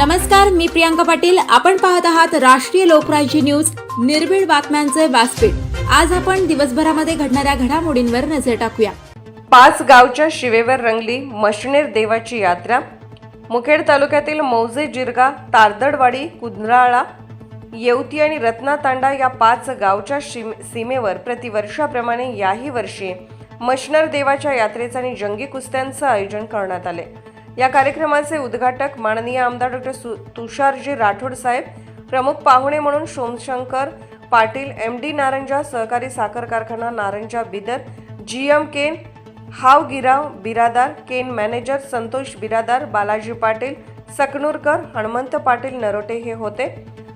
नमस्कार मी प्रियांका पाटील. आपण पाहत आहात राष्ट्रीय लोकराज्य न्यूज. निर्भीड बातम्यांचे व्यासपीठ. आज आपण दिवसभरामध्ये घडणाऱ्या घडामोडींवर नजर टाकूया. पाच गावच्या शिवेवर रंगली मशनेर देवाची यात्रा. मुखेड तालुक्यातील मौजे जिरगा तारदडवाडी कुंद्राळा येवती आणि रत्नातांडा या पाच गावच्या सीमेवर प्रतिवर्षाप्रमाणे याही वर्षी मशनर देवाच्या यात्रेचं आणि जंगी कुस्त्यांचं आयोजन करण्यात आले. या कार्यक्रमाचे उद्घाटक माननीय आमदार डॉक्टर सु तुषारजी राठोड साहेब प्रमुख पाहुणे म्हणून सोमशंकर पाटील एम डी नारंजा सहकारी साखर कारखाना नारंजा बिदर जी एम केन हाव गिराव बिरादार केन मॅनेजर संतोष बिरादार बालाजी पाटील सकनूरकर हनुमंत पाटील नरोटे हे होते.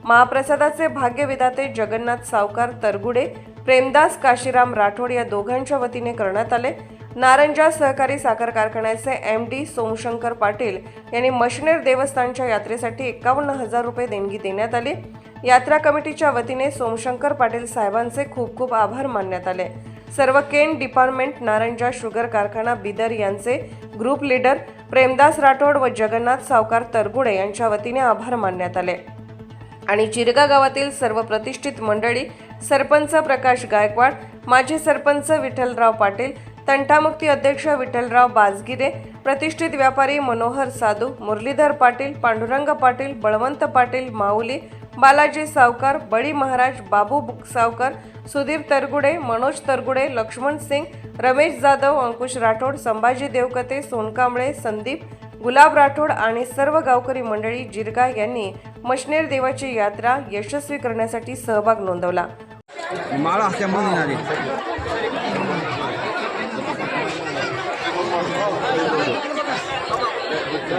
महाप्रसादाचे भाग्यविधाते जगन्नाथ सावकार तरगुडे प्रेमदास काशीराम राठोड या दोघांच्या वतीने करण्यात आले. नारंजा सहकारी साखर कारखान्याचे एम डी सोमशंकर पाटील यांनी मशनेर देवस्थानच्या यात्रेसाठी एकावन्न हजार रुपये देणगी देण्यात आली. यात्रा कमिटीच्या वतीने सोमशंकर पाटील साहेबांचे खूप खूप आभार मानण्यात आले. सर्व केन डिपार्टमेंट नारंजा शुगर कारखाना बिदर यांचे ग्रुप लीडर प्रेमदास राठोड व जगन्नाथ सावकार तरगुडे यांच्या वतीने आभार मानण्यात आले. आणि चिरगा गावातील सर्व प्रतिष्ठित मंडळी सरपंच प्रकाश गायकवाड माजी सरपंच विठ्ठलराव पाटील तंटामुक्ती अध्यक्ष विठ्ठलराव बाजगिरे प्रतिष्ठित व्यापारी मनोहर साधू मुरलीधर पाटील पांडुरंग पाटील बळवंत पाटील माऊली बालाजी सावकार बळी महाराज बाबू सावकर सुधीर तरगुडे मनोज तरगुडे लक्ष्मण सिंग रमेश जाधव अंकुश राठोड संभाजी देवकते सोनकांबळे संदीप गुलाब राठोड आणि सर्व गावकरी मंडळी जिरगा यांनी मशनेर देवाची यात्रा यशस्वी करण्यासाठी सहभाग नोंदवला.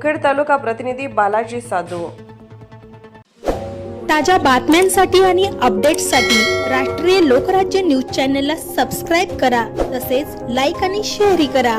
मुखेड तालुका प्रतिनिधी बालाजी साधू. ताज्या बातम्यांसाठी आणि अपडेट्ससाठी राष्ट्रीय लोकराज्य न्यूज चॅनलला सबस्क्राईब करा तसेच लाईक आणि शेअरही करा.